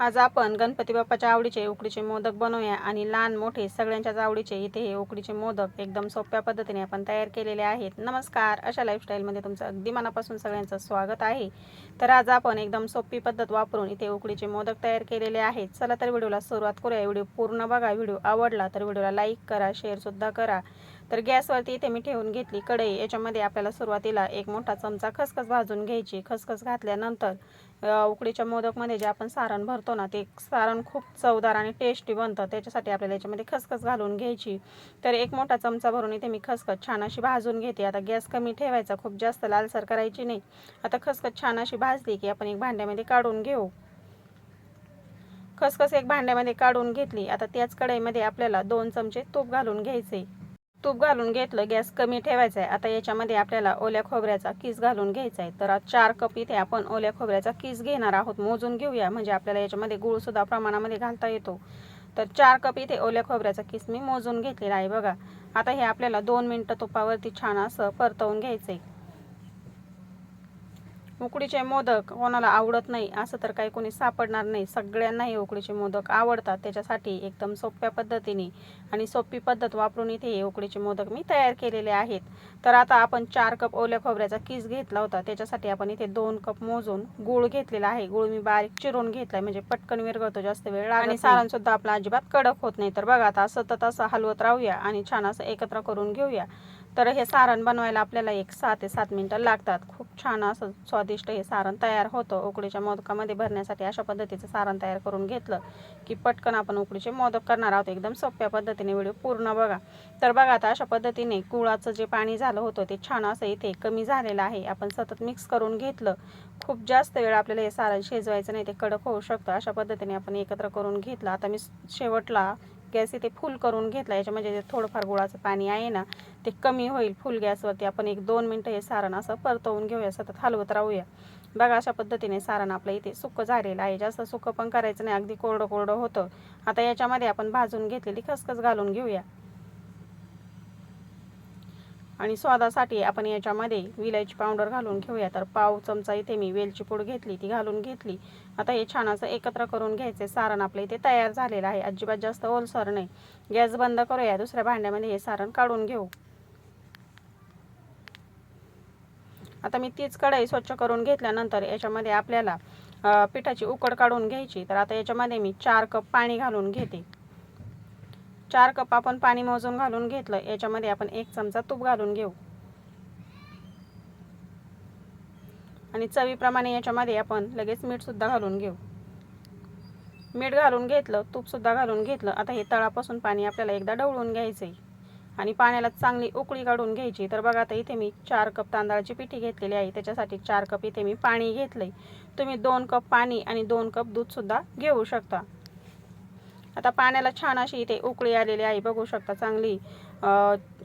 आज आपण गणपती बाप्पाच्या आवडीचे उकडीचे मोदक बनवूया आणि लहान मोठे सगळ्यांच्याच आवडीचे इथे हे उकडीचे मोदक एकदम सोप्या पद्धतीने आपण तयार केलेले आहेत. नमस्कार अशा लाईफस्टाईलमध्ये तुमचं अगदी मनापासून सगळ्यांचं स्वागत आहे. तर आज आपण एकदम सोपी पद्धत वापरून इथे उकडीचे मोदक तयार केलेले आहेत. चला तर व्हिडिओला सुरुवात करूया. व्हिडिओ पूर्ण बघा. व्हिडिओ आवडला तर व्हिडिओला लाईक करा शेअरसुद्धा करा. तर गॅसवरती इथे मी ठेवून घेतली कढई. याच्यामध्ये आपल्याला सुरुवातीला एक मोठा चमचा खसखस भाजून घ्यायची. खसखस घातल्यानंतर उकडीच्या मोदकमध्ये जे आपण सारण भरतो ना ते सारण खूप चवदार आणि टेस्टी बनतं. त्याच्यासाठी आपल्याला याच्यामध्ये खसखस घालून घ्यायची. तर एक मोठा चमचा भरून इथे मी खसखस छान अशी भाजून घेते. आता गॅस कमी ठेवायचा खूप जास्त लालसर करायची नाही. आता खसखस छान अशी भाजली की आपण एक भांड्यामध्ये काढून घेऊ. खसखस एक भांड्यामध्ये काढून घेतली. आता त्याच कढईमध्ये आपल्याला दोन चमचे तूप घालून घ्यायचे. तूप घालून घेतलं गॅस कमी ठेवायचा आहे. आता याच्यामध्ये आपल्याला ओल्या खोबऱ्याचा किस घालून घ्यायचा आहे. तर चार कप इथे आपण ओल्या खोबऱ्याचा किस घेणार आहोत. मोजून घेऊया. म्हणजे आपल्याला याच्यामध्ये गुळसुद्धा प्रमाणामध्ये घालता येतो. तर चार कप इथे ओल्या खोबऱ्याचा किस मी मोजून घेतलेला आहे बघा. आता हे आपल्याला दोन मिनटं तुपावरती छान असं परतवून घ्यायचं आहे उकडीचे मोदक कोणाला आवडत नाही असं तर काही कोणी सापडणार नाही. सगळ्यांना हे उकडीचे मोदक आवडतात. त्याच्यासाठी एकदम सोप्या पद्धतीने आणि सोपी पद्धत वापरून इथे हे उकडीचे मोदक मी तयार केलेले आहेत. तर आता आपण चार कप ओल्या खोबऱ्याचा किस घेतला होता. त्याच्यासाठी आपण इथे दोन कप मोजून गूळ घेतलेला आहे. गूळ मी बारीक चिरून घेतलाय म्हणजे पटकन विरघळतो जास्त वेळ आणि सारण सुद्धा आपला अजिबात कडक होत नाही. तर बघा आता सतत असं हलवत राहूया आणि छान असं एकत्र करून घेऊया. तर हे सारण बनवायला आपल्याला एक सहा ते सात मिनटं लागतात. खूप छान असं स्वादिष्ट हे सारण तयार होतं. उकडीच्या मोदकामध्ये भरण्यासाठी अशा पद्धतीचं सारण तयार करून घेतलं की पटकन आपण उकडीचे मोदक करणार आहोत. एकदम सोप्या पद्धतीने व्हिडिओ पूर्ण बघा. तर बघा आता अशा पद्धतीने गुळाचं जे पाणी झालं होतं ते छान असं इथे कमी झालेलं आहे. आपण सतत मिक्स करून घेतलं. खूप जास्त वेळ आपल्याला हे सारण शिजवायचं नाही ते कडक होऊ शकतं. अशा पद्धतीने आपण एकत्र करून घेतलं. आता मी शेवटला गॅस इथे फुल करून घेतला याच्यामध्ये जे थोडंफार गुळाचं पाणी आहे ना ते कमी होईल फुल गॅसवरती. आपण एक दोन मिनटं हे सारण असं परतवून घेऊया सतत हलवत राहूया. बघा अशा पद्धतीने सारण आपलं इथे सुकं झालेलं आहे. जास्त सुकं पण करायचं नाही अगदी कोरडं कोरडं होतं. आता याच्यामध्ये आपण भाजून घेतलेली खसखस घालून घेऊया. आणि स्वादासाठी आपण याच्यामध्ये विलायची पावडर घालून घेऊया. तर पाव चमचा इथे मी वेलची पूड घेतली ती घालून घेतली. आता हे छान असं एकत्र करून घ्यायचे सारण आपलं इथे तयार झालेलं आहे. अजिबात जास्त ओलसर नाही. गॅस बंद करूया. दुसऱ्या भांड्यामध्ये हे सारण काढून घेऊ. आता मी तीच कढई स्वच्छ करून घेतल्यानंतर याच्यामध्ये आपल्याला पिठाची उकड काढून घ्यायची. तर आता याच्यामध्ये मी चार कप पाणी घालून घेते. चार कप आपण पाणी मोजून घालून घेतलं. याच्यामध्ये आपण एक चमचा तूप घालून घेऊ. आणि चवीप्रमाणे याच्यामध्ये आपण लगेच मीठसुद्धा घालून घेऊ. मीठ घालून घेतलं तूपसुद्धा घालून घेतलं. आता हे तळापासून पाणी आपल्याला एकदा ढवळून घ्यायचं आहे आणि पाण्याला चांगली उकळी काढून घ्यायची. तर बघा आता इथे मी चार कप तांदळाची पिठी घेतलेली आहे. त्याच्यासाठी चार कप इथे मी पाणी घेतलंय. तुम्ही दोन कप पाणी आणि दोन कप दूधसुद्धा घेऊ शकता. आता पाण्याला छान अशी इथे उकळी आलेली आहे बघू शकता चांगली.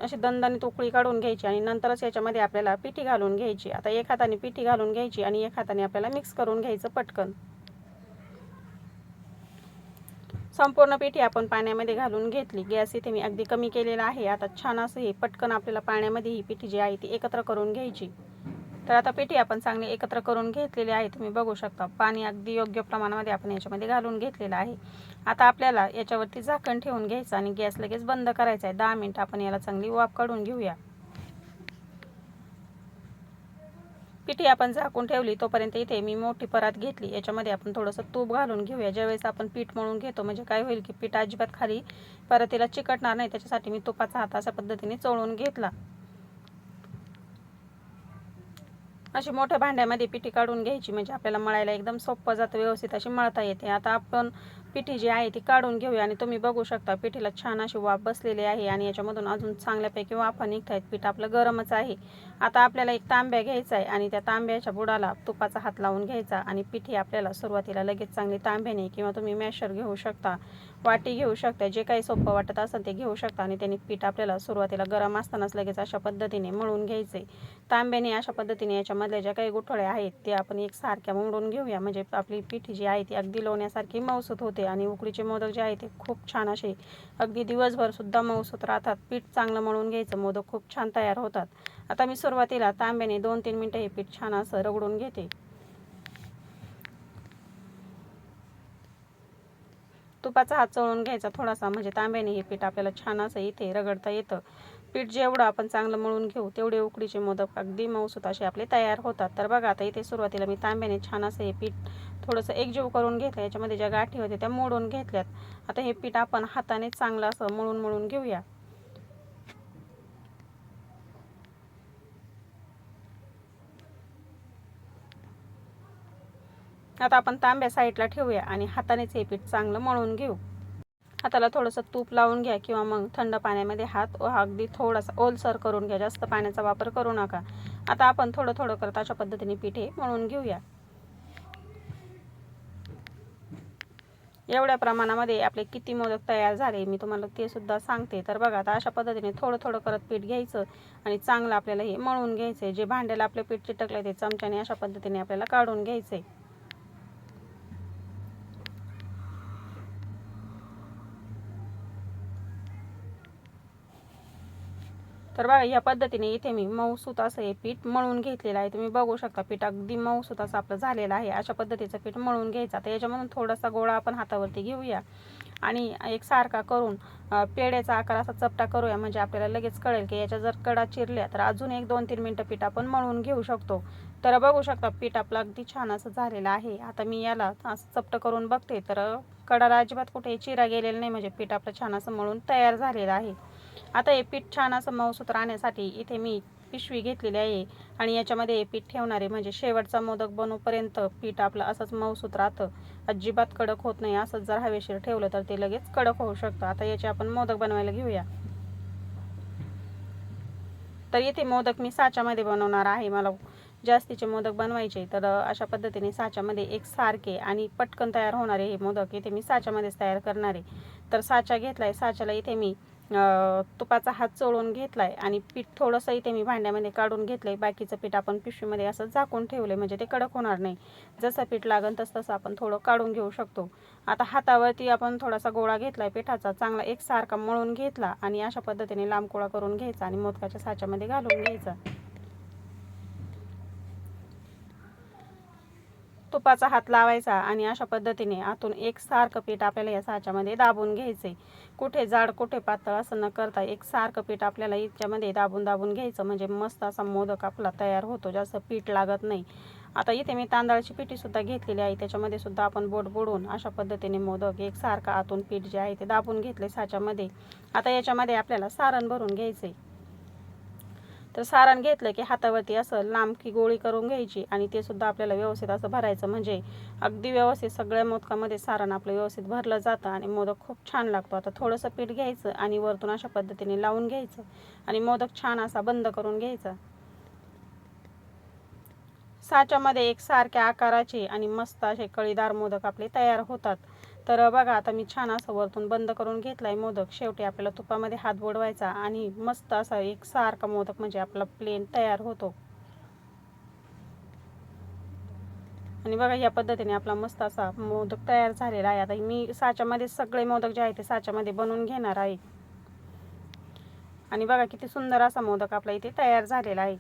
अशी दणदणीत उकळी काढून घ्यायची आणि नंतरच याच्यामध्ये आपल्याला पिठी घालून घ्यायची. आता एक हाताने पिठी घालून घ्यायची आणि एक हाताने आपल्याला मिक्स करून घ्यायचं पटकन. संपूर्ण पिठी आपण पाण्यामध्ये घालून घेतली. गॅस इथे मी अगदी कमी केलेला आहे. आता छान असं हे पटकन आपल्याला पाण्यामध्ये ही पिठी जी आहे ती एकत्र करून घ्यायची. तर आता पिठी आपण चांगली एकत्र करून घेतलेली आहे. तुम्ही बघू शकता पाणी अगदी योग्य प्रमाणामध्ये आपण याच्यामध्ये घालून घेतलेलं आहे. आता आपल्याला याच्यावरती झाकण ठेवून घ्यायचं आणि गॅस लगेच बंद करायचा आहे. दहा मिनिट आपण याला चांगली वाफ काढून घेऊया. पिठी आपण झाकून ठेवली तोपर्यंत इथे मी मोठी परात घेतली. याच्यामध्ये आपण थोडंसं तूप घालून घेऊया. ज्यावेळेस आपण पीठ मळून घेतो म्हणजे काय होईल की पीठ अजिबात खाली परतीला चिकटणार नाही. त्याच्यासाठी मी तुपाचा हात अशा पद्धतीने चोळून घेतला. अशी मोठ्या भांड्यामध्ये पिठी काढून घ्यायची म्हणजे आपल्याला मळायला एकदम सोपं जातं व्यवस्थित अशी मळता येते. आता आपण पिठी जी आहे ती काढून घेऊया आणि तुम्ही बघू शकता पिठीला छान अशी वाफ बसलेली आहे आणि याच्यामधून अजून चांगल्यापैकी वाफा निघत आहेत पीठ आपलं गरमच आहे. आता आपल्याला एक तांब्या घ्यायचा आहे आणि त्या तांब्याच्या बुडाला तुपाचा हात लावून घ्यायचा आणि पिठी आपल्याला सुरुवातीला लगेच चांगली तांब्याने किंवा तुम्ही मॅशर घेऊ शकता. वाटी घेऊ शकता जे काही सोपं वाटत असेल ते घेऊ शकता आणि त्यांनी पीठ आपल्याला सुरुवातीला गरम असतानाच लगेच अशा पद्धतीने मळून घ्यायचे. तांब्याने अशा पद्धतीने याच्यामधल्या ज्या काही गुठळ्या आहेत ते आपण एक सारख्या मळून घेऊया. म्हणजे आपली पीठ जी आहे ती अगदी लोण्यासारखी मऊसूत होते आणि उकडीचे मोदक जे आहे ते खूप छान असे अगदी दिवसभर सुद्धा मऊसूत राहतात. पीठ चांगलं मळून घ्यायचं मोदक खूप छान तयार होतात. आता मी सुरुवातीला तांब्याने दोन तीन मिनटं हे पीठ छान असं रगडून घेते. तुपाचा हात चळून घ्यायचा थोडासा म्हणजे तांब्याने हे पीठ आपल्याला छान असं इथे रगडता येतं. पीठ जेवढं आपण चांगलं मळून घेऊ तेवढे उकडीचे मोदक अगदी मऊसूत असे आपले तयार होतात. तर बघा आता इथे सुरुवातीला मी तांब्याने छान असं हे पीठ थोडंसं एकजीव करून घेतलं. याच्यामध्ये ज्या गाठी होत्या त्या मोडून घेतल्यात. आता हे पीठ आपण हाताने चांगलं असं मळून मळून घेऊया. आता आपण तांब्या साईडला ठेवूया आणि हातानेच हे पीठ चांगलं मळून घेऊ. हाताला थोडंसं तूप लावून घ्या किंवा मग थंड पाण्यामध्ये हात अगदी थोडासा ओलसर करून घ्या. जास्त पाण्याचा वापर करू नका. आता आपण थोडं थोडं करत अशा पद्धतीने पीठ हे मळून घेऊया. एवढ्या प्रमाणामध्ये आपले किती मोदक तयार झाले मी तुम्हाला ते सुद्धा सांगते. तर बघा आता अशा पद्धतीने थोडं थोडं करत पीठ घ्यायचं आणि चांगलं आपल्याला हे मळून घ्यायचं जे भांड्याला आपले पीठ चिटकलं ते चमच्याने अशा पद्धतीने आपल्याला काढून घ्यायचं तर बघा या पद्धतीने इथे मी मऊसूत असं हे पीठ मळून घेतलेलं आहे. तुम्ही बघू शकता पीठ अगदी मऊसूत असं आपलं झालेलं आहे. अशा पद्धतीचं पीठ मळून घ्यायचं. तर याच्यामधून थोडासा गोळा आपण हातावरती घेऊया. आणि एक सारखा करून पेड्याचा आकार असा चपटा करूया. म्हणजे आपल्याला लगेच कळेल की याच्या जर कडा चिरल्या तर अजून एक दोन तीन मिनटं पीठ आपण मळून घेऊ शकतो. तर बघू शकता पीठ आपलं अगदी छान असं झालेलं आहे. आता मी याला असं चपटं करून बघते. तर कडाला अजिबात कुठे चिरा गेलेला नाही. म्हणजे पीठ आपलं छान असं मळून तयार झालेलं आहे. आता हे पीठ छान असं मऊसूत राहण्यासाठी इथे मी पिशवी घेतलेली आहे आणि याच्यामध्ये हे पीठ ठेवणार आहे म्हणजे शेवटचा मोदक बनवपर्यंत पीठ आपलं असंच मऊसूत राहतं. अजिबात कडक होत नाही. असंच जर हवेशीर ठेवलं तर ते लगेच कडक होऊ शकतं. आता याचे आपण मोदक बनवायला घेऊया. तर इथे मोदक मी साच्यामध्ये बनवणार आहे. मला जास्तीचे मोदक बनवायचे तर अशा पद्धतीने साच्यामध्ये एक सारखे आणि पटकन तयार होणारे हे मोदक इथे मी साच्यामध्येच तयार करणार आहे. तर साचा घेतला आहे साच्याला इथे मी तुपाचा हात चोळून घेतला आहे आणि पीठ थोडंसं इथे मी भांड्यामध्ये काढून घेतलं आहे बाकीचं पीठ आपण पिशवीमध्ये असं झाकून ठेवलं आहे म्हणजे ते कडक होणार नाही. जसं पीठ लागन तसं तसं आपण थोडं काढून घेऊ शकतो. आता हातावरती आपण थोडासा गोळा घेतला आहे पिठाचा चांगला एकसारखा मळून घेतला आणि अशा पद्धतीने लांब गोळा करून घ्यायचा आणि मोदकाच्या साच्यामध्ये घालून घ्यायचा. तुपाचा हात लावायचा आणि अशा पद्धतीने आतून एक सारखं पीठ आपल्याला या साच्यामध्ये दाबून घ्यायचे. कुठे जाड कुठे पातळ असं न करता एक सारखं पीठ आपल्याला याच्यामध्ये दाबून दाबून घ्यायचं. म्हणजे मस्त असा मोदक आपला तयार होतो जास्त पीठ लागत नाही. आता इथे मी तांदळाची पिठीसुद्धा घेतलेली आहे. त्याच्यामध्ये सुद्धा आपण बोट बुडून अशा पद्धतीने मोदक एक सारखं आतून पीठ जे आहे ते दाबून घेतले साच्यामध्ये. आता याच्यामध्ये आपल्याला सारण भरून घ्यायचं. आहे तर सारण घेतलं की हातावरती असं लांब की गोळी करून घ्यायची आणि ते सुद्धा आपल्याला व्यवस्थित असं भरायचं. म्हणजे अगदी व्यवस्थित सगळ्या मोदकामध्ये सारण आपलं व्यवस्थित भरलं जातं आणि मोदक खूप छान लागतो. आता थोडंसं पीठ घ्यायचं आणि वरतून अशा पद्धतीने लावून घ्यायचं आणि मोदक छान असा बंद करून घ्यायचा. साच्यामध्ये एक सारख्या आकाराचे आणि मस्त असे कळीदार मोदक आपले तयार होतात. तर बघा आता मी छान असं वरतून बंद करून घेतला आहे मोदक. शेवटी आपल्याला तुपामध्ये हात बुडवायचा आणि मस्त असा एक सारखा मोदक म्हणजे आपला प्लेन तयार होतो. आणि बघा या पद्धतीने आपला मस्त असा मोदक तयार झालेला आहे. आता मी साच्यामध्ये सगळे मोदक जे आहे ते साच्यामध्ये बनवून घेणार आहे. आणि बघा किती सुंदर असा मोदक आपला इथे तयार झालेला आहे.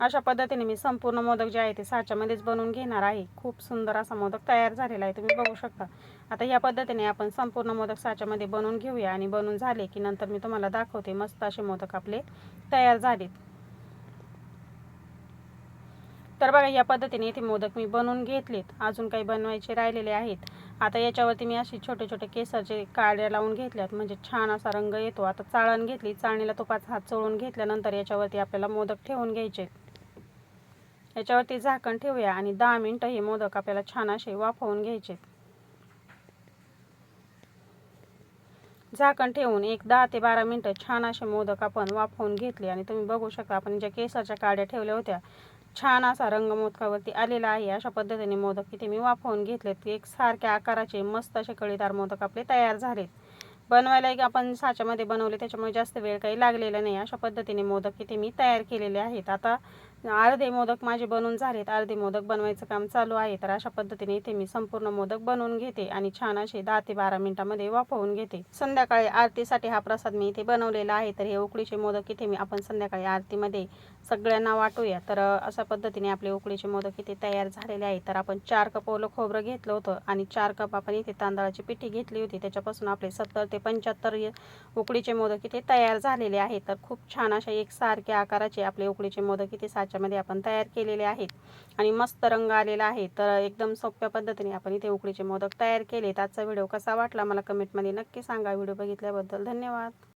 अशा पद्धतीने मी संपूर्ण मोदक जे आहे ते साच्यामध्येच बनवून घेणार आहे. खूप सुंदर असा मोदक तयार झालेला आहे तुम्ही बघू शकता. आता या पद्धतीने आपण संपूर्ण मोदक साच्यामध्ये बनवून घेऊया आणि बनवून झाले की नंतर मी तुम्हाला दाखवते मस्त असे मोदक आपले तयार झालेत. तर बघा या पद्धतीने इथे मोदक मी बनवून घेतलेत. अजून काही बनवायचे राहिलेले आहेत. आता याच्यावरती मी अशी छोटे छोटे केसरचे काड्या लावून घेतल्यात. म्हणजे छान असा रंग येतो. आता चाळण घेतली चाळणीला तुपाचा हात चोळून घेतल्यानंतर याच्यावरती आपल्याला मोदक ठेवून घ्यायचे याच्यावरती झाकण ठेवूया आणि दहा मिनटं हे मोदक आपल्याला छान असे वाफवून घ्यायचे. झाकण ठेवून एक दहा ते बारा मिनटं छान असे मोदक आपण वाफवून घेतले आणि तुम्ही बघू शकता आपण ज्या केसाच्या काड्या ठेवल्या होत्या छान असा रंग मोदकावरती आलेला आहे. अशा पद्धतीने मोदक इथे मी वाफवून घेतलेत. एक सारख्या आकाराचे मस्त असे कळीदार मोदक आपले तयार झालेत. बनवायला एक आपण साच्यामध्ये बनवले त्याच्यामुळे जास्त वेळ काही लागलेला नाही. अशा पद्धतीने मोदक इथे मी तयार केलेले आहेत. आता अर्धे मोदक माझे बनवून झालेत. अर्धे मोदक बनवायचं काम चालू आहे. तर अशा पद्धतीने इथे मी संपूर्ण मोदक बनवून घेते आणि छान असे दहा ते बारा मिनिटांमध्ये वाफवून घेते. संध्याकाळी आरतीसाठी हा प्रसाद मी इथे बनवलेला आहे. तर हे उकडीचे मोदक इथे मी आपण संध्याकाळी आरतीमध्ये सगळ्यांना वाटूया. तर अशा पद्धतीने आपले उकडीचे मोदक इथे तयार झालेले आहे तर आपण चार कप ओलं खोबरं घेतलं होतं आणि चार कप आपण इथे तांदळाची पिठी घेतली होती. त्याच्यापासून आपले सत्तर ते पंच्याहत्तर उकडीचे मोदक इथे तयार झालेले आहेत. तर खूप छान अशा एकसारख्या आकाराचे आपले उकडीचे मोदक इथे साच्यामध्ये आपण तयार केलेले आहेत आणि मस्त रंग आलेला आहे. तर एकदम सोप्या पद्धतीने आपण इथे उकडीचे मोदक तयार केलेत. आजचा व्हिडिओ कसा वाटला मला कमेंटमध्ये नक्की सांगा. व्हिडिओ बघितल्याबद्दल धन्यवाद.